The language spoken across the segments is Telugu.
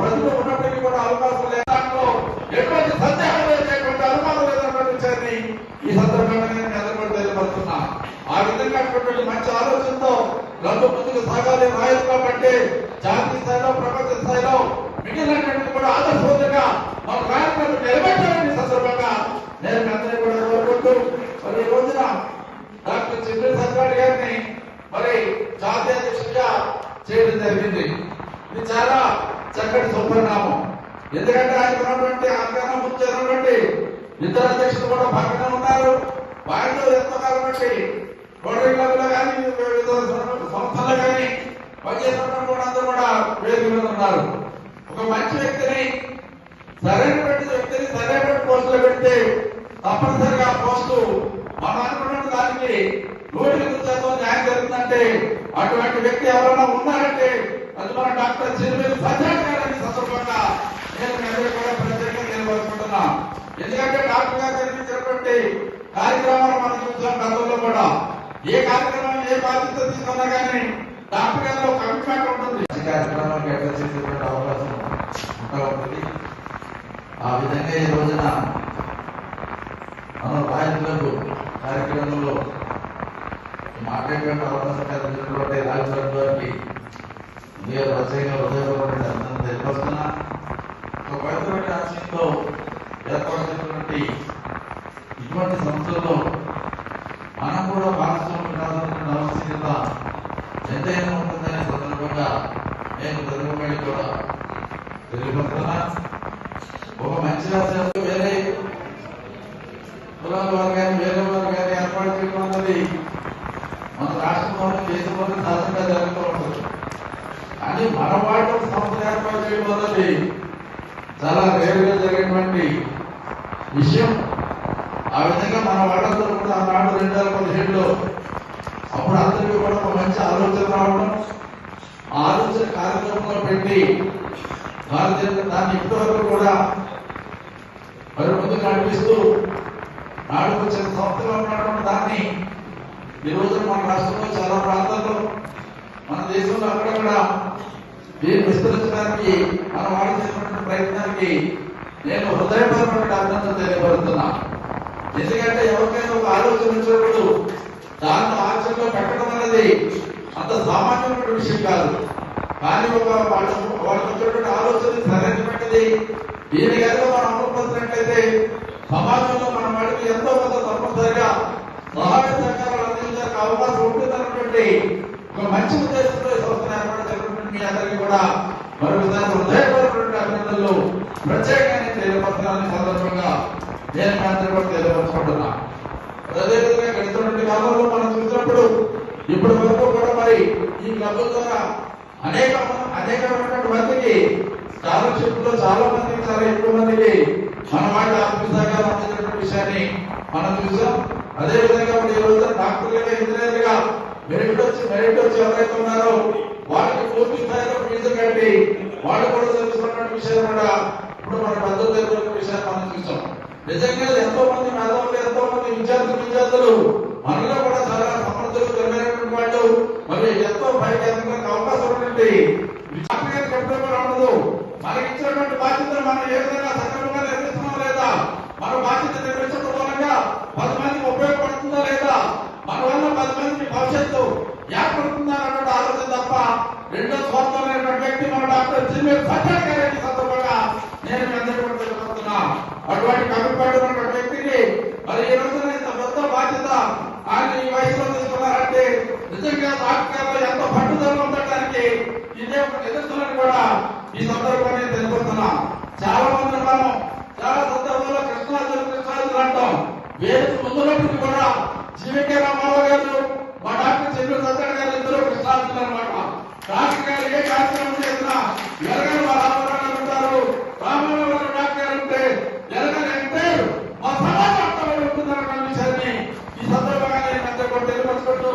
ప్రజలు ఉన్నప్పటికీ కూడా అవకాశం లేదు. ఎటువంటి సందేహం లేనటువంటి అనుమానం లేదన్నటువంటి విషయాన్ని ఈ సందర్భంగా నేను ఎదుర్కొని తెలియపరుస్తున్నా ఆ విధంగా మంచి ఆలోచనతో నన్ను ముందుకు సాగాలి రాయలు కాబట్టి జాతీయ స్థాయిలో ప్రపంచ స్థాయిలో మిగిలినటువంటి కూడా ఆదర్శవంతంగా మన రాయలను నిలబెట్టాలని ఈ సందర్భంగా నేను మీ అందరినీ కూడా కోరుకుంటూ మరి ఈ రోజున డాక్టర్ చంద్ర సర్కార్ గారిని మరి జాతీయ అధ్యక్షుడిగా చేయడం జరిగింది ఇది చాలా చక్కటి సుపరిణామం ఎందుకంటే ఆయన ఉన్నటువంటి ఆజ్ఞానం ముందు ఉన్నటువంటి ఇతర అధ్యక్షులు కూడా పక్కన ఉన్నారు వారితో ఎంతో కాలం రోటరీ క్లబ్లో కానీ వివిధ కానీ పనిచేస్తున్న కూడా అందరూ కూడా వేదిక ఉన్నారు ఒక మంచి వ్యక్తిని సరైనటువంటి వ్యక్తిని సరైనటువంటి పోస్టులో పెడితే తప్పనిసరిగా పోస్టు మనం అనుకున్న దానికి శాతం న్యాయం జరుగుతుందంటే అటువంటి వ్యక్తి ఎవరైనా ఉన్నారంటే అది మన డాక్టర్ చిరువేలు సత్యాన్ని సందర్భంగా నేను కూడా ప్రత్యేకంగా ఎందుకంటే డాక్టర్ గారు జరిపించినటువంటి కార్యక్రమాలు మనం చూసాం గతంలో కూడా. ఏ కార్యక్రమం ఏ బాధ్యత తీసుకున్నా కానీ డాక్టర్ గారిలో ఒక కమిట్మెంట్ ఉంటుంది. మంచి కార్యక్రమాలకు ఎక్కడ చేసేటువంటి అవకాశం ఉంటా ఉంటుంది ఆ విధంగా ఈ రోజున మన రాయకులకు కార్యక్రమంలో మాట్లాడేటువంటి అవకాశం కలిగినటువంటి రాజకీయ గారికి నేను రచయిన హృదయపూర్వక అర్థం తెలియపరుస్తున్నా. ఒక పవిత్రమైన ఆశయంతో ఏర్పడుతున్నటువంటి ఉన్నటువంటి సంస్థల్లో మనం కూడా భాగస్వామి కావాలన్న ఆవశ్యకత ఎంతైనా ఉంటుందనే సందర్భంగా నేను తెలుగుబడి కూడా తెలియపడుతున్నా ఒక మంచి రాష్ట్రంలో వేరే కులాల వారు కానీ వేరే వారు కానీ ఏర్పాటు చేయడం అన్నది మన రాష్ట్రంలోని దేశంలోని సహజంగా జరుగుతూ ఉంటుంది. కానీ మన వాళ్ళు సంస్థలు ఏర్పాటు చేయడం అన్నది చాలా రేరుగా జరిగినటువంటి విషయం. ఆ విధంగా మన వాళ్ళందరూ కూడా ఆనాడు రెండు వేల పదిహేడులో అప్పుడు అందరికీ కూడా ఒక మంచి ఆలోచన రావడం ఆలోచన కార్యక్రమంలో పెట్టి భారతీయ దాన్ని ఇప్పటివరకు కూడా మరి ముందుకు నడిపిస్తూ నాడు వచ్చిన సంస్థగా ఉన్నటువంటి దాన్ని ఈరోజు మన రాష్ట్రంలో చాలా ప్రాంతాల్లో మన దేశంలో అక్కడక్కడ దీన్ని విస్తరించడానికి మనం వాళ్ళు చేసినటువంటి ప్రయత్నానికి నేను హృదయపరమైన అభినందన తెలియపరుస్తున్నా ఎందుకంటే ఎవరికైనా ఒక ఆలోచన వచ్చినప్పుడు దాన్ని ఆచరణలో పెట్టడం అనేది అంత సామాన్యమైన విషయం కాదు. కానీ ఒక వాళ్ళ వాళ్ళకి వచ్చినటువంటి ఆలోచన సరైనటువంటిది దీని కనుక మనం అమలుపరిచినట్లయితే సమాజంలో మన వాడికి ఎంతో కొంత తప్పనిసరిగా సహాయ సహకారాలు అందించడానికి అవకాశం ఉంటుందన్నటువంటి ఒక మంచి ఉద్దేశంతో సంస్థను ఏర్పాటు చేసినటువంటి మీ అందరికీ కూడా మరొకసారి హృదయపూర్వకమైన అభినందనలు. ప్రత్యేకంగా తెలియపరచడానికి సందర్భంగా. నేను మీ అందరికీ కూడా తెలియపరచుకుంటున్నా అదేవిధంగా గడిచినటువంటి కాలంలో మనం చూసినప్పుడు ఇప్పటి వరకు కూడా మరి ఈ క్లబ్ ద్వారా అనేక అనేకమైనటువంటి మందికి స్కాలర్షిప్లో చాలా మందికి చాలా ఎక్కువ మందికి మన మాట ఆర్థిక సహకారం అందించినటువంటి విషయాన్ని మనం చూసాం అదే విధంగా మరి ఈ రోజు డాక్టర్లుగా ఇంజనీర్లుగా మెరిట్ వచ్చి మెరిట్ వచ్చి ఎవరైతే ఉన్నారో వాళ్ళకి పూర్తి స్థాయిలో ఫీజు కట్టి వాళ్ళు కూడా తెలుసుకున్నటువంటి విషయం కూడా ఇప్పుడు మన పెద్ద తెలిసిన విషయాన్ని మనం చూసాం నిజంగా ఎంతో మంది మేధావులు ఎంతో మంది విద్యార్థులు విద్యార్థులు. మనలో కూడా చాలా సమర్థులు తెలివైనటువంటి వాళ్ళు. మరి ఎంతో పైకి ఎదగడానికి అవకాశం ఉంటుంది. విద్యార్థులు చెప్పడం కూడా ఉండదు. మనకి ఇచ్చినటువంటి బాధ్యతలు మనం ఏ విధంగా సక్రమంగా నిర్వహిస్తున్నాం లేదా మన బాధ్యత నిర్వహించడం మూలంగా పది మందికి ఉపయోగపడుతుందా లేదా మన వల్ల పది మందికి భవిష్యత్తు ఏర్పడుతుందా అన్నటువంటి ఆలోచన తప్ప రెండో స్వార్థమైనటువంటి వ్యక్తి మన డాక్టర్ జిమ్మేర్ సత్యాన్ గారి సందర్భంగా నేను మీ అందరికీ కూడా తెలియజేస్తున్నా అటువంటి కమిట్మెంట్ ఉన్నటువంటి వ్యక్తికి మరి ఈ రోజున ఇంత పెద్ద బాధ్యత ఆయన ఈ వయసులో తీసుకున్నారంటే నిజంగా రాజకీయాల్లో ఎంతో పట్టుదల ఉండటానికి ఇదే ఒక నిదర్శనం కూడా ఈ సందర్భంగా నేను తెలియజేస్తున్నా చాలా మంది మనం చాలా సందర్భంలో కృష్ణాజులు కృష్ణాజులు అంటాం వేదిక ముందున్నప్పటికీ కూడా జీవికే రామారావు గారు మా డాక్టర్ చంద్ర సత్యన్ గారు ఇద్దరు కృష్ణాజులు అనమాట డాక్టర్ గారు ఏ కార్యక్రమం చేసినా ఎరగని ఉంటారు డాక్టర్ ఉంటే ఎరగని అంటే మా సమాజం అంతా ఉంటుందన్న విషయాన్ని ఈ సందర్భంగా నేను అందరూ కూడా తెలియపరుచుకుంటూ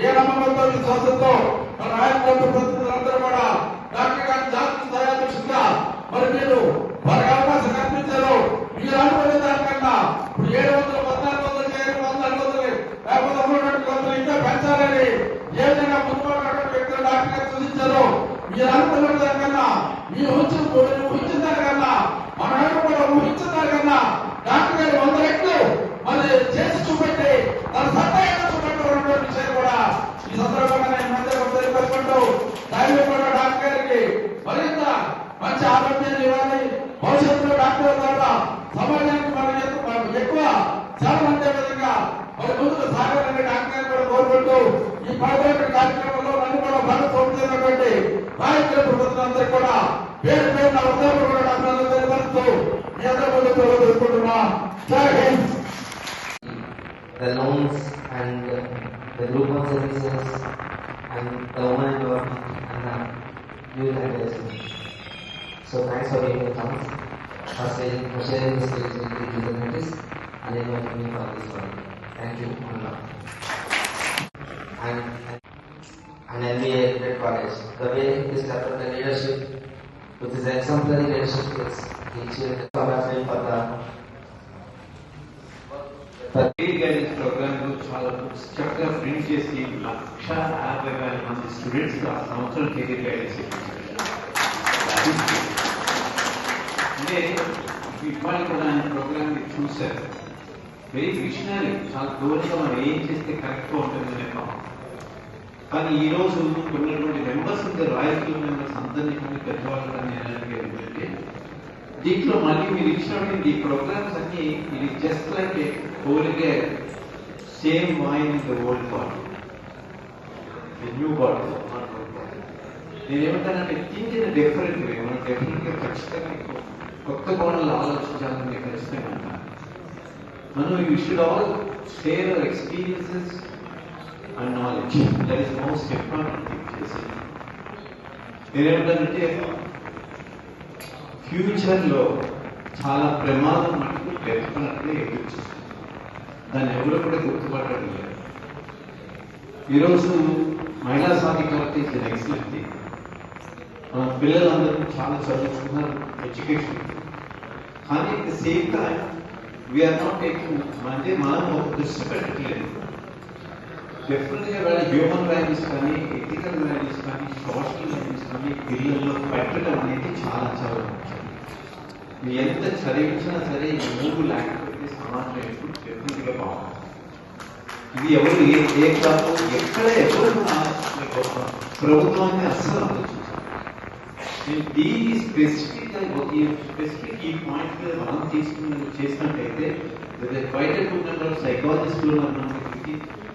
ఏ నమ్మకంతో విశ్వాసంతో మన So thanks for being with us, for sharing, for sharing this stage with the dignitaries and inviting me for this one. Thank you, Allah. And, and MBA at college, the way he stepped up the leadership with his exemplary leadership skills, he achieved the award for the aid guidance programme చాలా బుక్స్ చక్కగా ప్రింట్ చేసి లక్ష యాభై వేల మంది స్టూడెంట్స్ ఆ సంవత్సరం కెరీర్ గైడెన్స్ అంటే ఇవాళ కూడా ఆయన ప్రోగ్రామ్ చూశారు. వెరీ విషనరీ చాలా దూరంగా మనం ఏం చేస్తే కరెక్ట్గా ఉంటుందనే భావం కానీ ఈ రోజు ఉన్నటువంటి మెంబర్స్ ఉంటే రాయల్ మెంబర్స్ అందరినీ కానీ పెద్దవాళ్ళు కానీ నేను అడిగేది ఏంటంటే దీంట్లో మళ్ళీ మీరు ఇచ్చినటువంటి ఈ ప్రోగ్రామ్స్ అన్ని ఇది just like a holige same wine in the old body new body నేను ఏమంటానంటే థింక్ ఇన్ డిఫరెంట్ వే మనం డెఫినెట్గా ఖచ్చితంగా ఎక్కువ కొత్త కోణంలో ఆలోచించాలని మీకు ఖచ్చితంగా అంటాను మనం you should all share our experiences and knowledge that is most important thing చేసి నేనేమంటానంటే ఫ్యూచర్లో చాలా ప్రమాదం మనకు డెఫినెట్లీ ఎదురు దాన్ని ఎవరు కూడా గుర్తుపట్టడం లేదు. ఈరోజు మహిళా సాధికారత ఇస్ ఎక్సలెంట్ థింగ్ మన పిల్లలందరూ చాలా చదువుతున్నారు ఎడ్యుకేషన్ కానీ at the same time we are not taking అంటే మనం ఒక దృష్టి పెట్టట్లేదు. డెఫినెట్గా వాళ్ళ హ్యూమన్ వాల్యూస్ కానీ ఎథికల్ వాల్యూస్ కానీ సోషల్ వాల్యూస్ కానీ పిల్లల్లో పెట్టడం అనేది చాలా చాలా ముఖ్యం. ఎంత చదివించినా సరే ఈ మూడు లేకపోతే సమాజం ఎప్పుడు డెఫినెట్గా బాగుంటుంది ఇది ఎవరు ఏ ఏ క్లాసు ఎక్కడ ఎవరు ప్రభుత్వాన్ని అస్సలు ఆలోచించారు ఈ దీన్ని స్పెసిఫిక్ ఈ స్పెసిఫిక్ ఈ పాయింట్ మీద మనం తీసుకున్న చేసినట్టయితే బయట నెంబర్ సైకాలజిస్టులు మనకి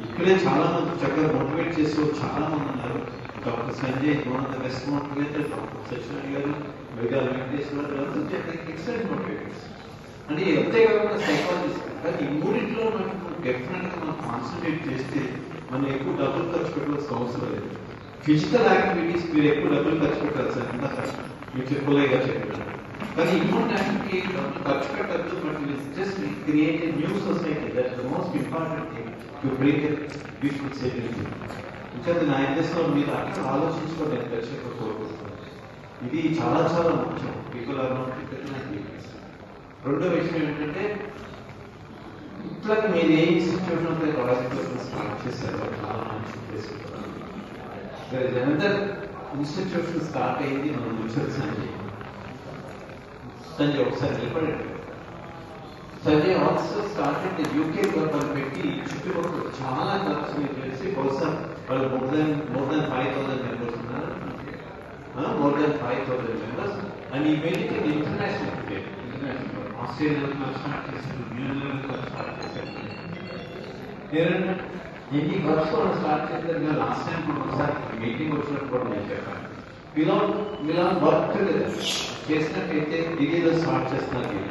ఇక్కడే చాలా మంది చక్కగా మోటివేట్ చేస్తూ చాలా మంది ఉన్నారు. Doctor Sanjay one of the best motivator doctor Satyanarayana garu Vedala Venkateswara గారు ఎక్సలెంట్ మోటివేటర్స్ అంటే అంతేకాకుండా సైకాలజిస్ట్ కానీ ఈ మూడింటిలో మనకు డెఫినెట్గా మనం కాన్సన్ట్రేట్ చేస్తే మనం ఎక్కువ డబ్బులు ఖర్చు పెట్టవలసిన అవసరం లేదు. ఫిజికల్ యాక్టివిటీస్ మీరు ఎక్కువ డబ్బులు ఖర్చు పెట్టాల్సిన ఇందాక మీకు చెప్పలేగా చెప్పారు కానీ ఇంపార్టెంట్ యాక్టివిటీ డబ్బులు ఖర్చు పెట్టద్దు but just create a new society that the most important thing to break beautiful సెటిలిటీ ఇంకా నా ఇంట్రెస్ట్లో మీరు అట్లా ఆలోచించుకోండి నేను ఖచ్చితంగా కోరుకుంటున్నాను ఇది చాలా చాలా ముఖ్యం. పీపుల్ ఆర్ నాట్ రెండో విషయం ఏంటంటే ఇట్లా మీరు ఏ ఇన్స్టిట్యూషన్ అయితే రాజకీయ స్టార్ట్ చేశారో చాలా మంచి జనదర్ ఇన్స్టిట్యూషన్ స్టార్ట్ అయింది మనం ముచ్చటి సంజయ్ సంజయ్ ఒకసారి నిలబడండి Sanjay also started UK club పెట్టి చుట్టుపక్కల చాలా క్లబ్స్ చేసి బహుశా వాళ్ళు more than more than five thousand members ఉన్నారు more than five thousand members and he made it international international Australia club start చేశారు న్యూజిలాండ్ క్లబ్ స్టార్ట్ చేశారు ఏంటంటే ఎన్ని క్లబ్స్ కూడా స్టార్ట్ చేశారు లాస్ట్ టైం కూడా ఒకసారి మీటింగ్ వచ్చినప్పుడు కూడా నేను చెప్పాను ఇలా ఇలా వర్క్ చేసినట్టయితే ఢిల్లీలో స్టార్ట్ చేస్తున్నారు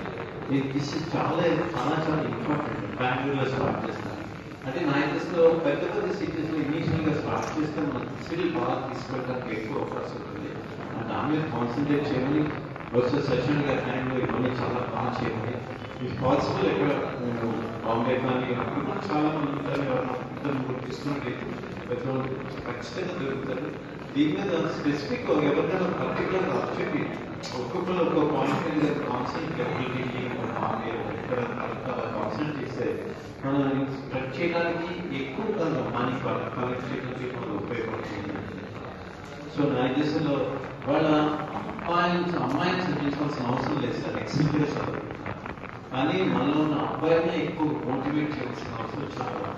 దిస్ చాలా చాలా చాలా ఇంపార్టెంట్ బెంగళూరులో స్టార్ట్ చేస్తున్నారు అంటే నా ఇంట్రెస్ట్లో పెద్ద పెద్ద సిటీస్లో ఇనీషియల్గా స్టార్ట్ చేస్తే మనం స్కిల్ బాగా తీసుకెళ్ళడానికి ఎక్కువ అవకాశం ఉంటుంది అండ్ దాని మీద కాన్సన్ట్రేట్ చేయమని బహుశా సచిన్ గారి టైంలో ఇవన్నీ చాలా బాగా చేయమని ఇఫ్ పాసిబుల్ ఎక్కడ నేను బాంబే కానీ అక్కడ కూడా చాలా మంది ఉంటారు ఎవరైనా ఇద్దరు ముగ్గురు తీసుకున్నట్టయితే పెద్దవాళ్ళు ఖచ్చితంగా దొరుకుతారు దీని మీద స్పెసిఫిక్ ఎవరికైనా పర్టికులర్ చెప్పి ఒక్కొక్కరు ఒక్కొక్క పాయింట్ మీద కాన్సెంట్ ఎబిలిటీ బాంబే ఎక్కడ కాన్సెంట్ చేస్తే మనం స్ప్రెడ్ చేయడానికి ఎక్కువ మనీ కలెక్ట్ చేయడానికి మనకు ఉపయోగపడుతుంది సో నా దేశంలో వాళ్ళ అమ్మాయి నుంచి అమ్మాయిని చదివించాల్సిన అవసరం లేదు సార్ ఎక్స్పీరియన్స్ చదువుకుంటారు కానీ మనలో ఉన్న అబ్బాయినే ఎక్కువ మోటివేట్ చేయాల్సిన అవసరం చాలా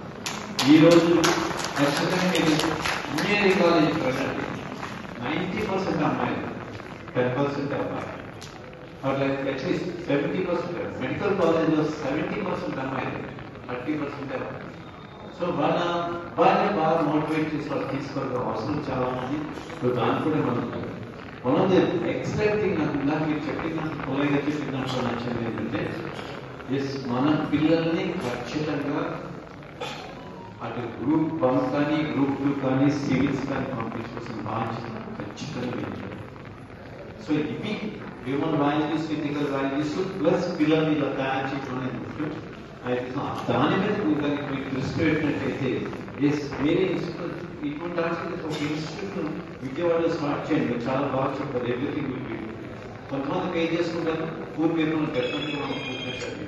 ఈరోజు ఖచ్చితంగా మీరు ఇంజనీరింగ్ కాలేజ్ వెళ్ళండి నైంటీ పర్సెంట్ అమ్మాయిలు టెన్ పర్సెంట్ అబ్బాయి at least seventy percent medical కాలేజ్లో సెవెంటీ పర్సెంట్ అమ్మాయిలు థర్టీ పర్సెంట్ అబ్బాయి సో వాళ్ళ వాళ్ళని బాగా మోటివేట్ చేసి వాళ్ళు తీసుకోవడం అవసరం చాలా ఉంది సో దాని కూడా మనం one of the excellent thing నాకు ఇందాక మీరు చెప్పిన పొలైగా చెప్పిన దాంట్లో నచ్చింది ఏంటంటే ఎస్ మన పిల్లల్ని ఖచ్చితంగా అటు గ్రూప్ వన్ కానీ గ్రూప్ టూ కానీ సివిల్స్ కానీ పంపించాల్సిన బాధ్యత ఖచ్చితంగా ఉంది. సో ఇవి human values physical values plus పిల్లల్ని ఇలా తయారు చేయడం అనేది అయితే దాని మీద మీరు కనుక మీకు దృష్టి పెట్టినట్టయితే ఎస్ వేరే ఇన్స్టిట్యూట్ ఇటువంటి వాటికి ఒక ఇన్స్టిట్యూట్ విజయవాడలో స్టార్ట్ చేయండి మీరు చాలా బాగా చెప్పారు ఎవ్రీథింగ్ విల్ బి కొంతమందికి ఏం చేసుకుంటారు పూర్వ పేపర్లు పెట్టినట్టు మనం కూర్చొని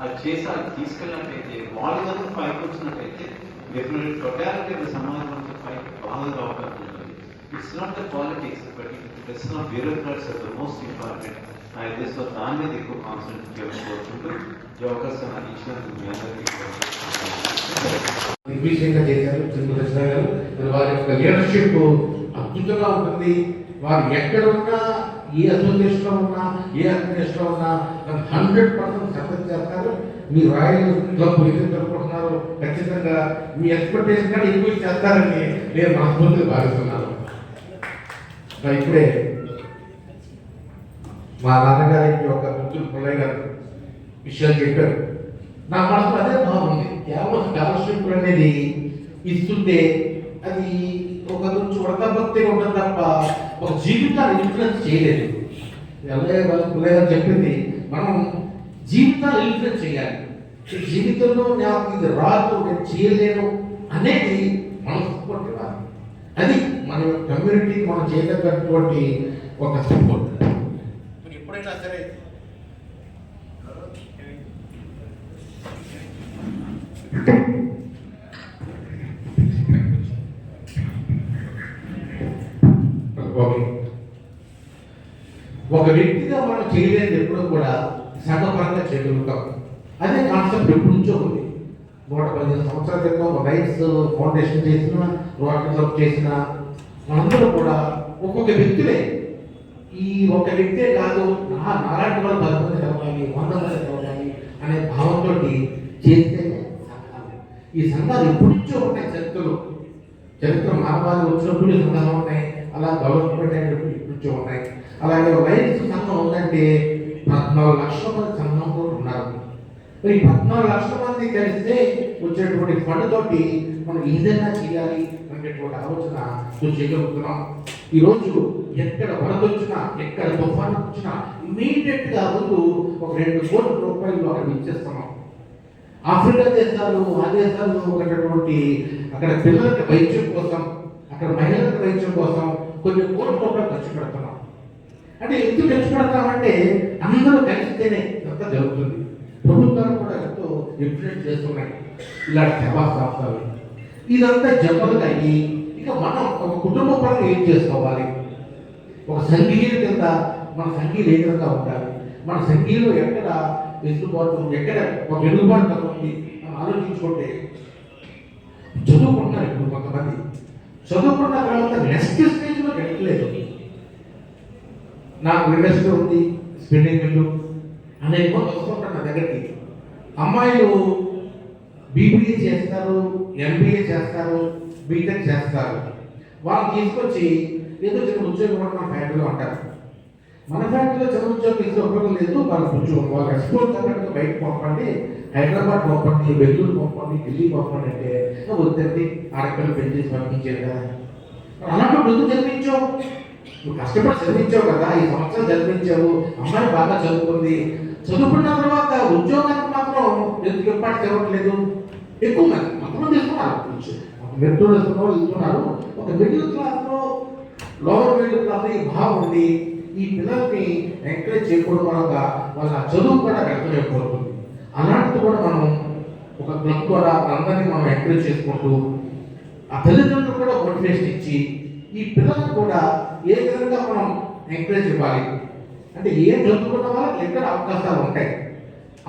అది చేసి అది తీసుకెళ్ళినట్టయితే వాళ్ళ దగ్గర పైకి వచ్చినట్టయితే డెఫినెట్ టొటాలిటీ ఆఫ్ సమాజం అంతా పైకి బాగా రావడం ఉంటుంది it's not the politics but it's not bureaucrats are the most important అయితే సో దాని మీద ఎక్కువ కాన్సన్ట్రేట్ చేసుకోవాల్సింటూ ఈ అవకాశం నాకు ఇచ్చినందుకు మీ అందరికీ నిర్విషయంగా చేశారు చంద్ర కృష్ణ గారు. వారి యొక్క లీడర్షిప్ అద్భుతంగా ఉంటుంది. వారు ఎక్కడ ఉన్నా ఏ అసోసియేషన్లో ఉన్నా ఏ అసోసియేషన్లో ఉన్నా హండ్రెడ్ పర్సెంట్ సక్సెస్ చేస్తారు. మీ రాయల్ క్లబ్ ఏదైతే జరుపుకుంటున్నారో. ఖచ్చితంగా మీ ఎక్స్పెక్టేషన్ కానీ ఎక్కువ చేస్తారని నేను మనస్ఫూర్తిగా భావిస్తున్నాను. ఇప్పుడే మా నాన్నగారి యొక్క ముద్దులు పుల్లయ్య గారు విషయాలు చెప్పారు. నా మనసులో అదే భావం ఉంది. కేవలం స్కాలర్షిప్ అనేది ఇస్తుంటే అది ఒక నుంచి ఉంటుంది తప్ప ఒక జీవితాన్ని ఇన్ఫ్లుయెన్స్ చేయలేదు. ఎల్లయ్య గారు గారు చెప్పింది మనం జీవితాన్ని ఇన్ఫ్లుయెన్స్ చేయాలి. జీవితంలో నాకు ఇది రాదు నేను చేయలేను అనేది మనస్ఫూర్తి సపోర్ట్ అది మన కమ్యూనిటీకి మనం చేయదగ్గటువంటి ఒక సపోర్ట్ వ్యక్తిగా చేయలేదు ఎప్పుడూ కూడా సంఘపరంగా చేయగలుగుతాం అదే కాన్సెప్ట్ ఎప్పటి నుంచో ఉంది. నూట పదిహేను సంవత్సరాల క్రితం రైట్స్ ఫౌండేషన్ చేసిన రోటరీ క్లబ్ చేసిన మనందరూ కూడా ఒక్కొక్క వ్యక్తులే. ఈ ఒక వ్యక్తే కాదు నా నాలాంటి వాళ్ళు పది మంది కలవాలి వంద మంది కలవాలి అనే భావంతో చేస్తే సంఘాలు. ఈ సంఘాలు ఎప్పటి నుంచో ఉన్నాయి చరిత్రలో. చరిత్ర మానవాళ్ళు వచ్చినప్పుడు సంఘాలు ఉన్నాయి అలా డెవలప్మెంట్ అయినప్పుడు ఇప్పటి నుంచో ఉన్నాయి. అలాగే రైతు సంఘం ఉందంటే పద్నాలుగు లక్షల మంది సంఘం కూడా ఉన్నారు. మరి పద్నాలుగు లక్షల మంది కలిస్తే వచ్చేటువంటి ఫండ్ తోటి మనం ఏదైనా చేయాలి అనేటువంటి ఆలోచన మనం చేయగలుగుతున్నాం ఈరోజు ఎక్కడ వరద వచ్చినా ఎక్కడ తుఫాను వచ్చినా ఇమీడియట్గా ముందు ఒక రెండు కోట్ల రూపాయలు అక్కడ ఇచ్చేస్తున్నాం. ఆఫ్రికా దేశాలు ఆ దేశాల్లో ఉన్నటువంటి అక్కడ పిల్లలకి వైద్యం కోసం అక్కడ మహిళలకు వైద్యం కోసం కొన్ని కోట్ల రూపాయలు ఖర్చు పెడుతున్నాం. అంటే ఎందుకు ఖర్చు అందరూ కలిస్తేనే ఇదంతా జరుగుతుంది? ప్రభుత్వాలు కూడా ఎంతో ఇన్ఫ్లుయెన్స్ చేస్తున్నాయి. ఇలాంటి సేవా సంస్థలు ఇదంతా జబ్బలుగా అయ్యి ఇక మనం ఒక కుటుంబ పరంగా ఏం చేసుకోవాలి? ఒక సంఘీయుల కింద మన సంఘీయులు ఏ విధంగా ఉండాలి? మన సంఘీయులు ఎక్కడ వెసులుబాటు ఎక్కడ ఒక వెలుగుబాటు ఉంది మనం ఆలోచించుకుంటే చదువుకుంటున్నారు ఇప్పుడు కొంతమంది. చదువుకున్న తర్వాత నెక్స్ట్ స్టేజ్లో వెళ్ళలేదు నాకు ఇండస్ట్రీ ఉంది స్పిన్నింగ్ మిల్లు అనేక మంది వస్తుంటారు నా దగ్గరికి. అమ్మాయిలు బీబీఏ చేస్తారు ఎంబీఏ చేస్తారు బీటెక్ చేస్తారు. వాళ్ళు తీసుకొచ్చి ఏదో చిన్న ఉద్యోగం కూడా మన ఫ్యాక్టరీలో అంటారు. మన ఫ్యాక్టరీలో చిన్న ఉద్యోగం ఇస్తే ఉపయోగం లేదు వాళ్ళకి ఉద్యోగం వాళ్ళకి ఎక్స్పోర్ట్ తగ్గట్టుగా బయటకు పంపండి హైదరాబాద్ పంపండి బెంగళూరు పంపండి ఢిల్లీ పంపండి అంటే వద్దండి ఆడపిల్లలు పెళ్ళి చేసి పంపించారు కదా. అలాంటి ఎందుకు చదివించావు నువ్వు కష్టపడి చదివించావు కదా ఈ సంవత్సరం చదివించావు అమ్మాయి బాగా చదువుకుంది. చదువుకున్న తర్వాత ఉద్యోగానికి మాత్రం ఎందుకు ఎప్పటి చదవట్లేదు ఎక్కువ మంది కొంతమంది ఇస్తున్నారు మెట్రోలు ఇస్తున్న వాళ్ళు ఇస్తున్నారు ఒక మిడిల్ క్లాస్లో లోవర్ మిడిల్ క్లాస్ ఈ భావం ఉంది. ఈ పిల్లల్ని ఎంకరేజ్ చేయకూడదు వల్ల వాళ్ళ చదువు కూడా వ్యర్థమైపోతుంది అలాంటిది కూడా మనం ఒక క్లబ్ ద్వారా అందరినీ మనం ఎంకరేజ్ చేసుకుంటూ ఆ తల్లిదండ్రులు కూడా మోటివేషన్ ఇచ్చి ఈ పిల్లలకు కూడా ఏ విధంగా మనం ఎంకరేజ్ ఇవ్వాలి? అంటే ఏం చదువుకున్న వాళ్ళకి ఎక్కడ అవకాశాలు ఉంటాయి?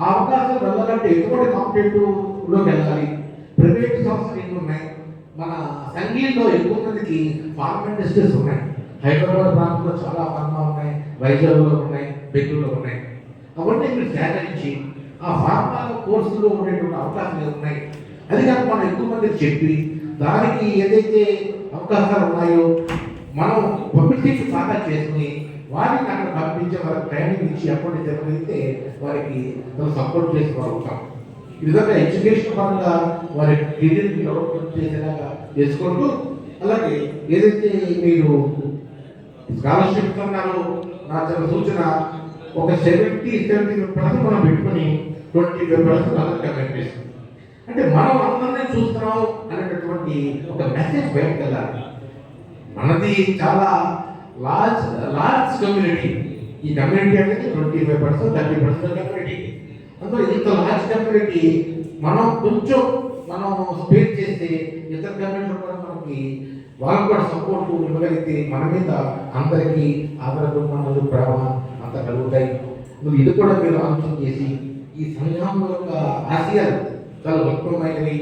ఆ అవకాశాలు వెళ్ళాలంటే ఎటువంటి కాంపిటేటివ్లోకి వెళ్ళాలి? ప్రైవేట్ సంస్థలు ఎన్ని ఉన్నాయి మన సంగీతంలో ఎక్కువ మందికి ఫార్మా ఇండస్ట్రీస్ ఉన్నాయి. హైదరాబాద్ ప్రాంతంలో చాలా ఫార్మా ఉన్నాయి వైజాగ్లో ఉన్నాయి బెంగళూరులో ఉన్నాయి. అవన్నీ మీరు సేకరించి ఆ ఫార్మా కోర్సులో ఉండేటువంటి అవకాశాలు ఉన్నాయి అది కాక మనం ఎక్కువ మందికి చెప్పి దానికి ఏదైతే అవకాశాలు ఉన్నాయో మనం పబ్లిసిటీ బాగా చేసుకుని వారిని అక్కడ పంపించే వారికి ట్రైనింగ్ ఇచ్చి అప్పుడు జరిగితే వారికి మనం సపోర్ట్ చేసుకోగలుగుతాం ఈ విధంగా ఎడ్యుకేషన్ పరంగా వారి కెరీర్ డెవలప్మెంట్ చేసేలాగా చేసుకుంటూ అలాగే ఏదైతే మీరు స్కాలర్షిప్ అన్నారు నా చిన్న సూచన ఒక సెవెంటీ సెవెంటీ పర్సెంట్ మనం పెట్టుకొని twenty five percent other communities అంటే మనం అందరినీ చూస్తున్నాం అనేటటువంటి ఒక మెసేజ్ బయటకు వెళ్ళాలి. మనది చాలా లార్జ్ లార్జ్ కమ్యూనిటీ ఈ కమ్యూనిటీ అనేది twenty five percent thirty percent community అందులో ఇంత లార్జ్ కమ్యూనిటీ మనం కొంచెం మనం స్పేర్ చేస్తే ఇతర కమ్యూనిటీ కూడా మనకి వాళ్ళకు కూడా సపోర్ట్ ఇవ్వగలిగితే మన మీద అందరికీ ఆదరణ ప్రేమ అంత కలుగుతాయి. నువ్వు ఇది కూడా మీరు ఆలోచన చేసి ఈ సంఘం యొక్క ఆశయాలు చాలా ఉత్తమమైనవి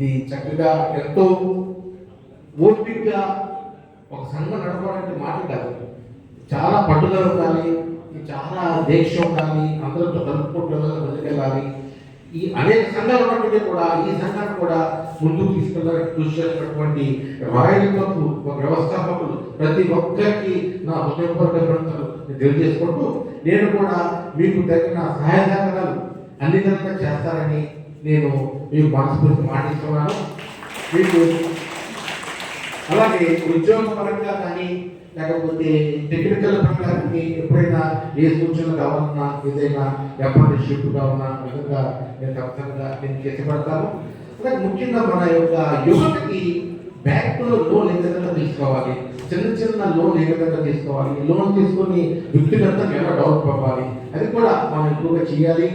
ఇది చక్కగా ఎంతో ఓపికగా ఒక సంఘం నడపడానికి మాట కాదు. చాలా పట్టుదల ఉండాలి చాలా దీక్ష ఉండాలి అందరితో కలుపుకుంటున్న ముందుకెళ్ళాలి. ఈ అనేక సంఘాలు ఉన్నప్పటికీ కూడా ఈ సంఘాన్ని కూడా ముందుకు తీసుకెళ్ళడానికి కృషి చేసినటువంటి రాయల్ క్లబ్ వ్యవస్థాపకులు ప్రతి ఒక్కరికి నా హృదయపూర్వకలు తెలియజేసుకుంటూ నేను కూడా మీకు తగిన సహాయ సహకారాలు అన్ని విధంగా చేస్తారని నేను మీకు మనస్ఫూర్తి మాటిస్తున్నాను మీకు అలాగే ఉద్యోగ పరంగా కానీ లేకపోతే టెక్నికల్ పరంగా కానీ ఎప్పుడైనా ఏ సూచన కావాలన్నా ఏదైనా అప్రెంటిస్షిప్ కావాలన్నా విధంగా నేను ఖచ్చితంగా నేను చేసిపడతాను అలాగే ముఖ్యంగా మన యొక్క యువతకి బ్యాంకులో లోన్ ఏ విధంగా తీసుకోవాలి? చిన్న చిన్న లోన్ ఏ విధంగా తీసుకోవాలి? లోన్ తీసుకొని వ్యక్తిగతంగా ఎలా డెవలప్ అవ్వాలి అది కూడా మనం ఎక్కువగా చేయాలి.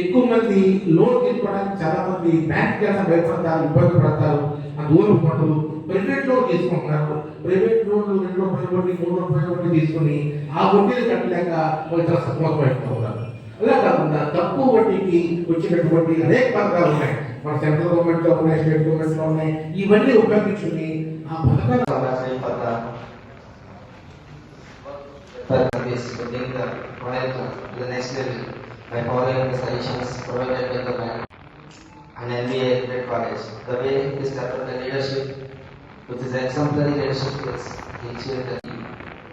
ఎక్కువ మంది లోన్ తీసుకోవడానికి చాలా మంది బ్యాంక్ చేత భయపడతారు ఇబ్బంది పడతారు ఆ దూరం పడరు ప్రైవేట్ లోన్ తీసుకుంటున్నారు ప్రైవేట్ లోన్ రెండు రూపాయల వడ్డీ మూడు రూపాయల వడ్డీ తీసుకుని ఆ వడ్డీలు కట్టలేక ఇతర సత్మతం పెట్టుకుంటారు అలా కాకుండా తక్కువ వడ్డీకి వచ్చినటువంటి అనేక పథకాలు ఉన్నాయి. మన సెంట్రల్ గవర్నమెంట్లో ఉన్నాయి స్టేట్ గవర్నమెంట్లో ఉన్నాయి. ఇవన్నీ ఉపయోగించుకుని ఆ పథకాలు congratulate for the for this to bring the Royal the next level. By following the suggestions provided by the bank and NBA Great College. The way this started the leadership, with his exemplary leadership skills, he achieved the,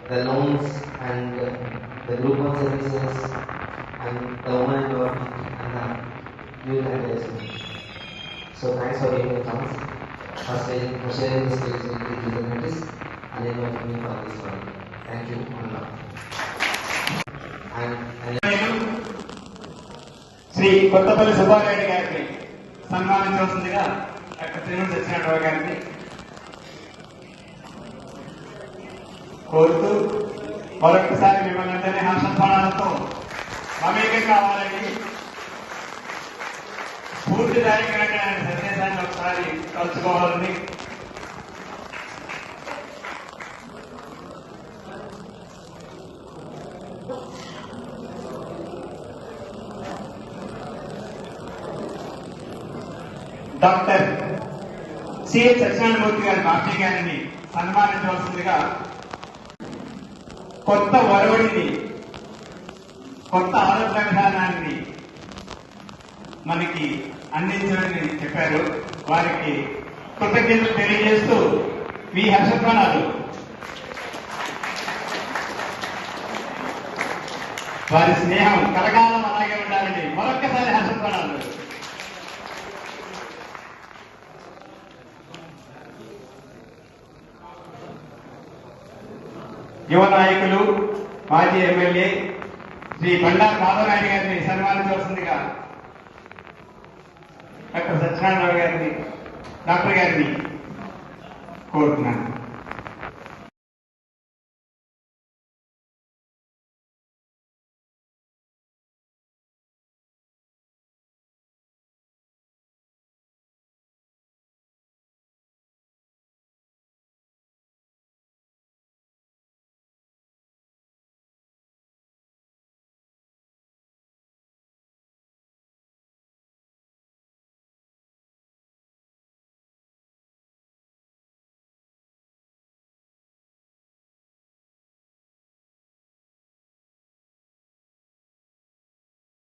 the loans and the group services and the women development and the youth engagement. So thanks for me the chance for sharing, this skills with the communities and inviting me for this one. Thank you. And, and Shri Kothapalli Subbareddy గారిని సన్మానించవలసిందిగా డాక్టర్ శ్రీనివాస సత్యనారాయణ గారిని కోరుతూ మరొకసారి మిమ్మల్ని అందరినీ హర్షధ్వానాలతో మమేకం కావాలని పూర్తిదాయకమైనటువంటి సందేశాన్ని ఒకసారి కలుసుకోవాలని డాక్టర్ సిహెచ్ సత్యనారాయణమూర్తి గారి మాస్టర్ గారిని సన్మానించవలసిందిగా కొత్త వరవడిని కొత్త ఆలోచన విధానాన్ని మనకి అందించమని చెప్పారు. వారికి కృతజ్ఞతలు తెలియజేస్తూ మీ హర్షధ్వానాలు వారి స్నేహం కలకాలం అలాగే ఉండాలని మరొక్కసారి హర్షధ్వానాలు యువ నాయకులు మాజీ ఎమ్మెల్యే శ్రీ బండారు బాబునాయుడు గారిని సన్మానించవలసిందిగా డాక్టర్ సత్యనారాయణ గారిని డాక్టర్ గారిని కోరుతున్నాను.